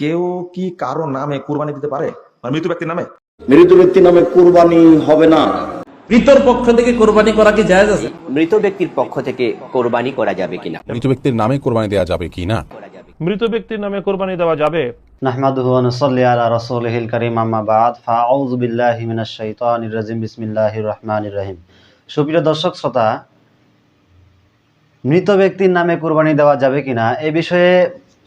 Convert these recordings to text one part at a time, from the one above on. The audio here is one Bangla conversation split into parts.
কেউ কি কারও নামে কুরবানি দিতে পারে? মানে মৃত ব্যক্তির নামে? মৃত ব্যক্তির নামে কুরবানি হবে না। কোরবানি মৃত ব্যক্তির পক্ষ থেকে কোরবানি করা যাবে কিনা? নামে কোরবানি দেওয়া যাবে কিনা মৃত ব্যক্তির নামে কোরবানি দেওয়া যাবে। আলা দর্শক শ্রোতা মৃত ব্যক্তির নামে কোরবানি দেওয়া যাবে কিনা? এ বিষয়ে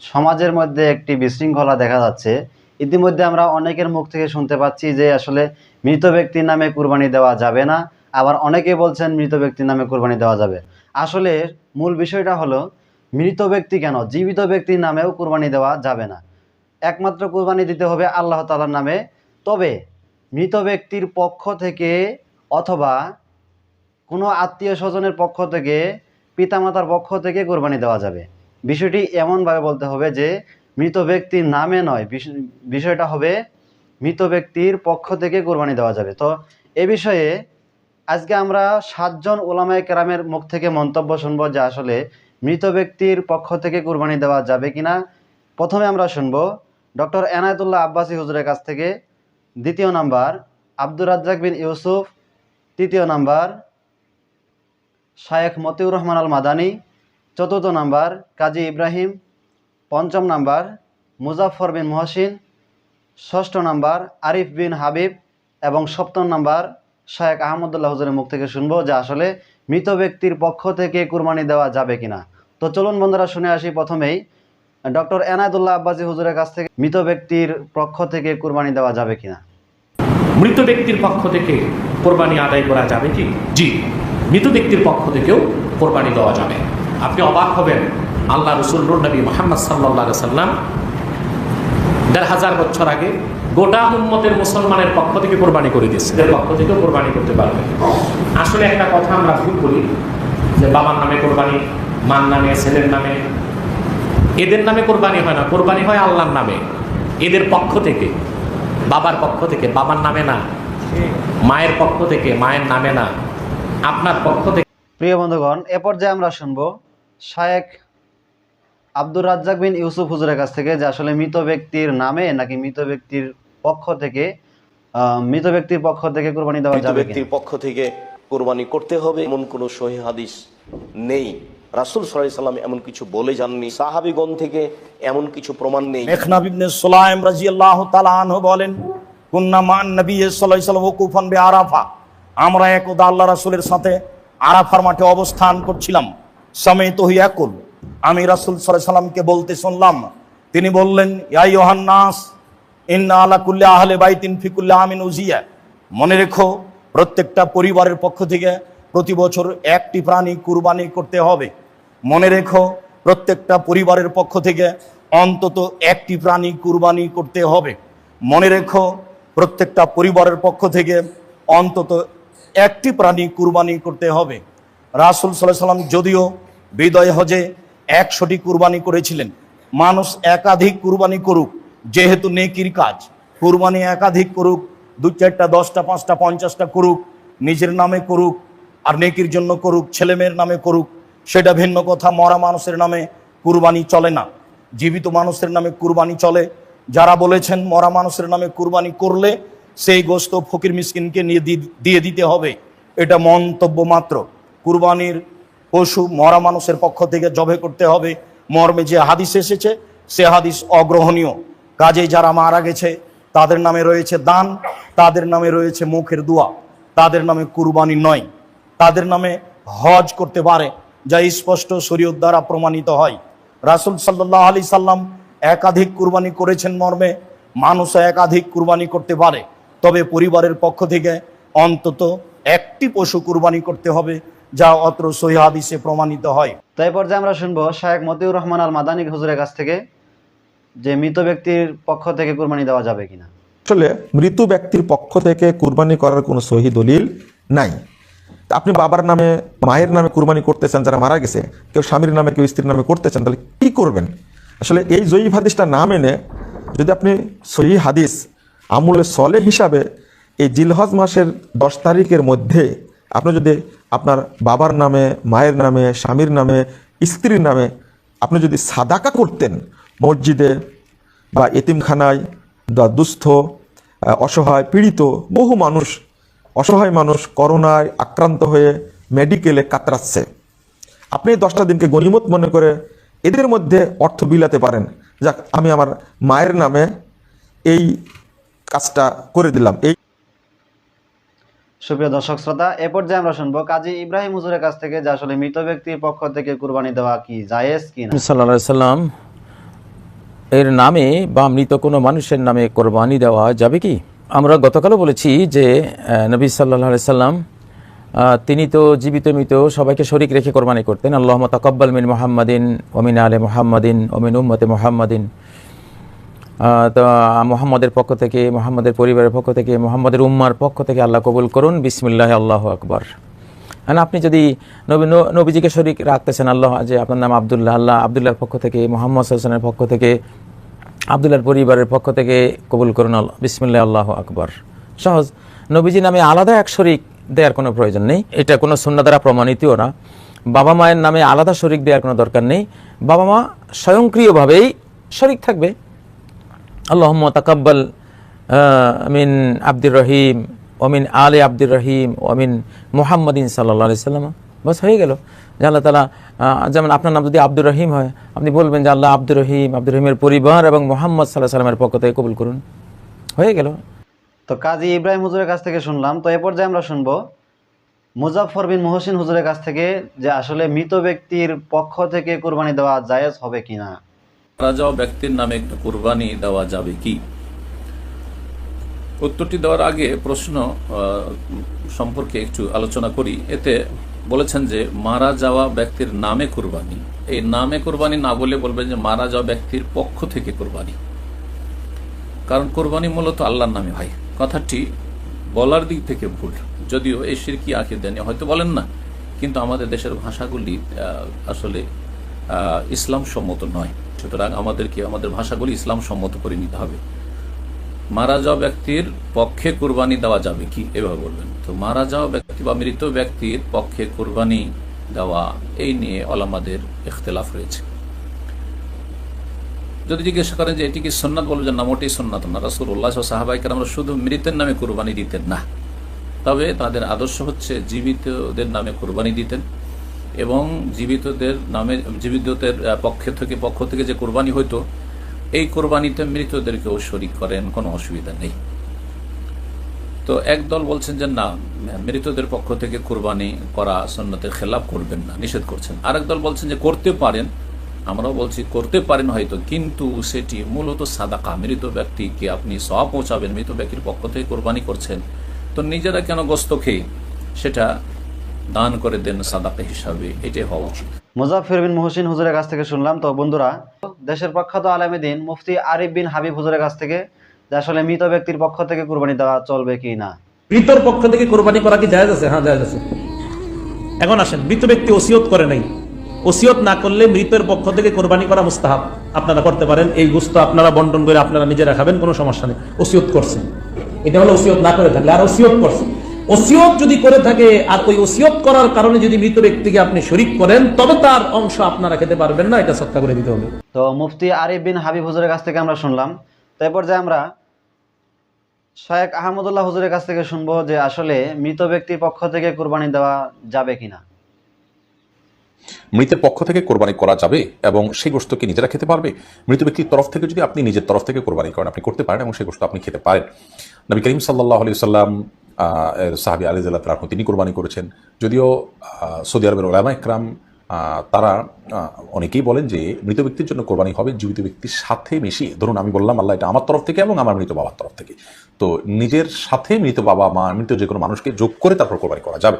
সমাজের মধ্যে একটি বিশৃঙ্খলা দেখা যাচ্ছে। ইতিমধ্যে আমরা অনেকের মুখ থেকে শুনতে পাচ্ছি যে আসলে মৃত ব্যক্তির নামে কুরবানি দেওয়া যাবে না, আবার অনেকে বলছেন মৃত ব্যক্তির নামে কুরবানি দেওয়া যাবে। আসলে মূল বিষয়টা হলো, মৃত ব্যক্তি কেন? জীবিত ব্যক্তির নামেও কুরবানি দেওয়া যাবে না। একমাত্র কুরবানি দিতে হবে আল্লাহ তালার নামে। তবে মৃত ব্যক্তির পক্ষ থেকে অথবা কোনো আত্মীয় স্বজনের পক্ষ থেকে, পিতামাতার পক্ষ থেকে কোরবানি দেওয়া যাবে। বিষয়টি এমনভাবে বলতে হবে যে মৃত ব্যক্তির নামে নয়, বিষ- বিষয়টা হবে মৃত ব্যক্তির পক্ষ থেকে কোরবানি দেওয়া যাবে। তো এ বিষয়ে আজকে আমরা সাতজন ওলামায় কেরামের মুখ থেকে মন্তব্য শুনব যে আসলে মৃত ব্যক্তির পক্ষ থেকে কোরবানি দেওয়া যাবে কিনা। প্রথমে আমরা শুনব ডক্টর এনায়তুল্লাহ আব্বাসী হুজুরের কাছ থেকে। দ্বিতীয় নাম্বার, আব্দুর রাজ্জাক বিন ইউসুফ। তৃতীয় নাম্বার, শায়েখ মতিউর রহমান আল মাদানী চতুর্থ নাম্বার, কাজী ইব্রাহিম। পঞ্চম নাম্বার মুজাফর বিন মহসিন। ষষ্ঠ নাম্বার, আরিফ বিন হাবিব। এবং সপ্তম নাম্বার, শায়েখ আহমদুল্লাহ হুজুরের মুখ থেকে শুনব যে আসলে মৃত ব্যক্তির পক্ষ থেকে কুরবানি দেওয়া যাবে কিনা। তো চলুন বন্ধুরা, শুনে আসি প্রথমেই। ডক্টর এনায়তুল্লাহ আব্বাসী হুজুরের কাছ থেকে মৃত ব্যক্তির পক্ষ থেকে কুরবানি দেওয়া যাবে কিনা। মৃত ব্যক্তির পক্ষ থেকে কোরবানি আদায় করা যাবে কি? জি, মৃত ব্যক্তির পক্ষ থেকেও কোরবানি দেওয়া যাবে। আপনি অবাক হবেন, আল্লাহ রসুল্লুর নবী মোহাম্মদ সাল্লাহ সাল্লাম দেড় হাজার বছর আগে গোটা উন্মতের মুসলমানের পক্ষ থেকে কোরবানি করে দিয়েছে। এদের পক্ষ থেকেও কোরবানি করতে পারবে। আসলে একটা কথা আমরা ভুল করি যে বাবার নামে কোরবানি, মার নামে, ছেলের নামে। এদের নামে কোরবানি হয় না, কোরবানি হয় আল্লাহর নামে। এদের পক্ষ থেকে, বাবার পক্ষ থেকে, বাবার নামে না, মায়ের পক্ষ থেকে, মায়ের নামে না, আপনার পক্ষ থেকে। প্রিয় বন্ধুগণ, এ পর্যায়ে আমরা শুনব শায়েখ আব্দুর রাজ্জাক বিন ইউসুফ হুজুরের কাছ থেকে যে আসলে মৃত ব্যক্তির নামে নাকি মৃত ব্যক্তির পক্ষ থেকে মৃত ব্যক্তির পক্ষ থেকে কোরবানি দেওয়া মৃত যাবে ব্যক্তির পক্ষ থেকে কোরবানি করতে হবে এমন কোনো সহি হাদিস নেই। রাসুল সাল্লাহ সাল্লাম এমন কিছু বলে যাননি। সাহাবিগণ থেকে এমন কিছু প্রমাণ নেই। মেঘনাব ইবনে সুলাইম রাজিয়াল্লাহু তাআলা আনহু বলেন কুন্না মান নবী সাল্লাল্লাহু আলাইহি ওয়াসাল্লাম ওকুফান বে আরাফা। আমরা একদা আল্লাহ রাসূলের সাথে আরাফার মাঠে অবস্থান করছিলাম। সামেত ইয়াকুল আমি রাসূল সাল্লামকে বলতে শুনলাম, তিনি বললেন, ইয়া ইউহান্নাস ইন্না আলা কুল্লি আহলে বাইতিন ফি কুল্লি আমিন উজিয়া। মনে রেখো, প্রত্যেকটা পরিবারের পক্ষ থেকে প্রতি বছর একটি প্রাণী কুরবানি করতে হবে। মনে রেখো, প্রত্যেকটা পরিবারের পক্ষ থেকে অন্তত একটি প্রাণী কুরবানি করতে হবে। মনে রেখো, প্রত্যেকটা পরিবারের পক্ষ থেকে অন্তত একটি প্রাণী কুরবানি করতে হবে। রাসুল সাল্লাহ সাল্লাম যদিও বিদয় হজে একশোটি কুরবানি করেছিলেন, মানুষ একাধিক কুরবানি করুক, যেহেতু নেকির কাজ। কুরবানি একাধিক করুক, দু চারটা, দশটা, পাঁচটা, পঞ্চাশটা করুক, নিজের নামে করুক আর নেকির জন্য করুক, ছেলেমেয়ের নামে করুক, সেটা ভিন্ন কথা, মরা মানুষের নামে কুরবানি চলে না। জীবিত মানুষের নামে কুরবানি চলে। যারা বলেছেন মরা মানুষের নামে কুরবানি করলে সেই গোস্ত ফকির মিসকিনকে নিয়ে দিয়ে দিতে হবে, এটা মন্তব্য মাত্র। কুরবানির পশু মরা মানুষের পক্ষ থেকে জবে করতে হবে। মর্মে যে হাদিস এসেছে, সে হাদিস অগ্রহণীয়। কাজে যারা মারা গেছে, তাদের নামে রয়েছে দান, তাদের নামে রয়েছে মুখের দোয়া, তাদের নামে কুরবানি নয়। তাদের নামে হজ করতে পারে, যা স্পষ্ট শরীয়ত দ্বারা প্রমাণিত হয়। রাসুল সাল্লাহ আলি সাল্লাম একাধিক কুরবানি করেছেন মর্মে মানুষ একাধিক কুরবানি করতে পারে। তবে পরিবারের পক্ষ থেকে অন্তত একটি পশু কুরবানি করতে হবে যা অত্র সহিহাদিসে প্রমাণিত হয়। তো এই পর্যায়ে আমরা শুনব শায়েখ মতিউর রহমান আল মাদানী হুজুরের কাছ থেকে যে মৃত ব্যক্তির পক্ষ থেকে কুরবানি দেওয়া যাবে কিনা। আসলে মৃত ব্যক্তির পক্ষ থেকে কুরবানি করার কোনো সহি দলিল নাই। তা আপনি বাবার নামে মায়ের নামে কুরবানি করতে চান যারা মারা গেছে কেউ স্বামীর নামে কেউ স্ত্রীর নামে করতে চান তাহলে কি করবেন? আসলে এই জয়ী হাদিসটা না মেনে যদি আপনি সহি হাদিস আমুলে সলে হিসাবে এই জিলহজ মাসের দশ তারিখের মধ্যে আপনি যদি আপনার বাবার নামে, মায়ের নামে, স্বামীর নামে, স্ত্রীর নামে আপনি যদি সাদাকা করতেন মসজিদে বা এতিমখানায়, বা দুস্থ অসহায়, পীড়িত, বহু মানুষ, অসহায় মানুষ করোনায় আক্রান্ত হয়ে মেডিকেলে কাতরাচ্ছে। আপনি দশটা দিনকে গণিমত মনে করে এদের মধ্যে অর্থ বিলাতে পারেন। যাক, আমি আমার মায়ের নামে এই কাজটা করে দিলাম। এই সুপ্রিয় দর্শক শ্রোতা, এ পর্যায়ে আমরা শুনব কাজী ইব্রাহিম হুজুরের কাছ থেকে যে আসলে মৃত ব্যক্তির পক্ষ থেকে কুরবানি দেওয়া কি জায়েজ কি না। সাল্লা সাল্লাম এর নামে বা মৃত কোনো মানুষের নামে কোরবানি দেওয়া যাবে কি? আমরা গতকালও বলেছি যে নবী সাল্লাহ সাল্লাম তিনি তো জীবিত মৃত, সবাইকে শরিক রেখে কোরবানি করতেন। আল্লাহ তাকব্বাল মিন মোহাম্মদিন ওমিন আলে মোহাম্মদিন ওমিন উম্মতে মোহাম্মদিন। তো মোহাম্মদের পক্ষ থেকে, মোহাম্মদের পরিবারের পক্ষ থেকে, মোহাম্মদের উম্মার পক্ষ থেকে আল্লাহ কবুল করুন। বিসমিল্লাহ, আল্লাহ আকবর। আর আপনি যদি নবী নবীজিকে শরিক রাখতেছেন, আল্লাহ, যে আপনার নাম আবদুল্লাহ, আল্লাহ আবদুল্লাহর পক্ষ থেকে, মোহাম্মদ হাসানের পক্ষ থেকে, আবদুল্লাহর পরিবারের পক্ষ থেকে কবুল করুন আল্লাহ। বিসমিল্লাহ, আল্লাহ আকবর। সহজ। নবীজি নামে আলাদা এক শরিক দেওয়ার কোনো প্রয়োজন নেই। এটা কোনো সুন্না দ্বারা প্রমাণিতও না। বাবা মায়ের নামে আলাদা শরিক দেওয়ার কোনো দরকার নেই। বাবা মা স্বয়ংক্রিয়ভাবেই শরিক থাকবে। আল্লাহম্ম তাকাব্বাল মিন আব্দুর রহিম ওমিন আলে আব্দুর রহিম ওমিন মোহাম্মদিন সাল্লা সাল্লাম। বাস, হয়ে গেল। যে আল্লাহ তালা যেমন আপনার নাম যদি আব্দুর রহিম হয়, আপনি বলবেন যে আল্লাহ আব্দুর রহিম, আব্দুর রহিমের পরিবার এবং মোহাম্মদ সাল্লাহ সাল্লামের পক্ষ থেকে কবুল করুন। হয়ে গেল। তো কাজী ইব্রাহিম হুজুরের কাছ থেকে শুনলাম। তো এ পর্যায়ে আমরা শুনব মুজাফর বিন মহসিন হুজুরের কাছ থেকে যে আসলে মৃত ব্যক্তির পক্ষ থেকে কুরবানি দেওয়া জায়েজ হবে কিনা। মারা যাওয়া ব্যক্তির নামে একটা কোরবানি দেওয়া যাবে কি? উত্তরটি দেওয়ার আগে প্রশ্ন সম্পর্কে একটু আলোচনা করি। এতে বলেছেন যে, মারা যাওয়া ব্যক্তির নামে কোরবানি। এই নামে কোরবানি না বলে বলবেন যে, মারা যাওয়া ব্যক্তির পক্ষ থেকে কোরবানি। কারণ কোরবানি মূলত আল্লাহর নামে হয়। কথাটি বলার দিক থেকে ভুল। যদিও এই সিরকি আঁকে দেন হয়তো বলেন না, কিন্তু আমাদের দেশের ভাষাগুলি আসলে ইসলাম সম্মত নয়। সুতরাং আমাদেরকে আমাদের ভাষাগুলি ইসলাম সম্মত করে নিতে হবে। মারা যাওয়া ব্যক্তির পক্ষে কোরবানি দেওয়া যাবে কি? এভাবে বলবেন। তো মারা যাওয়া ব্যক্তি বা মৃত ব্যক্তির পক্ষে কোরবানি দেওয়া, এই নিয়ে অলামাদের ইখতলাফ রয়েছে। যদি জিজ্ঞাসা করেন যে এটি কি সন্ন্যাত বলব যে না, মোটেই সন্ন্যাত না। রাসুল উল্লাহ সাহাবাইকার আমরা শুধু মৃতের নামে কোরবানি দিতেন না। তবে তাদের আদর্শ হচ্ছে জীবিতদের নামে কোরবানি দিতেন। এবং জীবিতদের নামে, জীবিতদের পক্ষে থেকে, পক্ষ থেকে যে কোরবানি হইতো, এই কোরবানিতে মৃতদেরকেও শরিক করেন, কোনো অসুবিধা নেই। তো একদল বলছেন যে, না, মৃতদের পক্ষ থেকে কোরবানি করা সন্ন্যতের খেলাপ করবেন না, নিষেধ করছেন। আরেক দল বলছেন যে, করতে পারেন। আমরাও বলছি, করতে পারেন হয়তো, কিন্তু সেটি মূলত সাদাকা, মৃত ব্যক্তিকে আপনি সব পৌঁছাবেন, মৃত ব্যক্তির পক্ষ থেকে কোরবানি করছেন। তো নিজেরা কেন গোস্ত খেয়ে? সেটা দান করে দেন সাদাকা হিসাবে এটাই হওয়া উচিত। মুজাফির বিন মহসিন হুজুরের কাছ থেকে শুনলাম তো বন্ধুরা দেশের প্রখ্যাত আলেমেদিন মুফতি আরিফ বিন হাবিব হুজুরের কাছ থেকে যে আসলে মৃত ব্যক্তির পক্ষ থেকে কুরবানি দেওয়া চলবে কি না? মৃতর পক্ষ থেকে কোরবানি করা কি জায়েজ আছে? হ্যাঁ জায়েজ আছে। এখন আসেন মৃত ব্যক্তি ওসিয়ত করে নাই। ওসিয়ত না করলে মৃতের পক্ষ থেকে কোরবানি করা মুস্তাহাব। আপনারা করতে পারেন এই গুস্ত আপনারা বন্টন করে আপনারা নিজেরা খাবেন কোনো সমস্যা নেই। ওসিয়ত করছেন। এটা হলো ওসিয়ত না করে থাকলে আর ওসিয়ত করছেন। ওসিয়ত যদি করে থাকে আর ওই ওসিয়ত করার কারণে যদি মৃত ব্যক্তিকে আপনি শরিক করেন তবে তার অংশ আপনারা খেতে পারবেন না এটা সত্তা করে দিতে হবে। তো মুফতি আরিফ বিন হাবিব হুজুরের কাছ থেকে আমরা শুনলাম। তো এরপর যে আমরা শায়েক আহমদুল্লাহ হুজুরের কাছ থেকে শুনব যে আসলে মৃত ব্যক্তির পক্ষ থেকে কুরবানি দেওয়া যাবে কিনা। মৃতের পক্ষ থেকে কোরবানি করা যাবে এবং সেই গোস্তকে নিজেরা খেতে পারবে? মৃত ব্যক্তির তরফ থেকে যদি আপনি নিজের তরফ থেকে কোরবানি করেন আপনি করতে পারেন এবং সেই গোস্ত আপনি খেতে পারেন। নবী করিম সাল্লাহ আলি সাল্লাম সাহাবি আলী জাল্লাহ তিনি কোরবানি করেছেন। যদিও সৌদি আরবের ওলামা ইকরাম আহ, তারা অনেকেই বলেন যে মৃত ব্যক্তির জন্য কোরবানি হবে জীবিত ব্যক্তির সাথে মিশিয়ে। ধরুন আমি বললাম আল্লাহ এটা আমার তরফ থেকে এবং আমার মৃত বাবার তরফ থেকে। তো নিজের সাথে মৃত বাবা মা মৃত যে কোনো মানুষকে যোগ করে তারপর কোরবানি করা যাবে।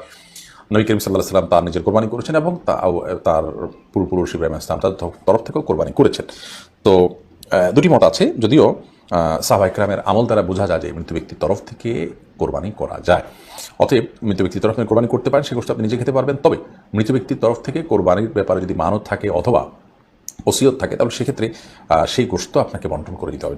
নবী করিম সাল্লাহ সাল্লাম তার নিজের কোরবানি করেছেন এবং তার পূর্বপুরুষ ইব্রাহিম ইসলাম তার তরফ থেকেও কোরবানি করেছেন। তো দুটি মত আছে। যদিও সাহবা ইকরামের আমল দ্বারা বোঝা যায় যে মৃত ব্যক্তির তরফ থেকে কোরবানি করা যায়। অতএব মৃত ব্যক্তির তরফ থেকে কোরবানি করতে পারেন, সে গোষ্ঠী আপনি নিজে খেতে পারবেন। তবে মৃত ব্যক্তির তরফ থেকে কোরবানির ব্যাপারে যদি মানত থাকে অথবা ওসিয়ত থাকে, তাহলে সেক্ষেত্রে সেই গোষ্ঠ আপনাকে বন্টন করে দিতে হবে।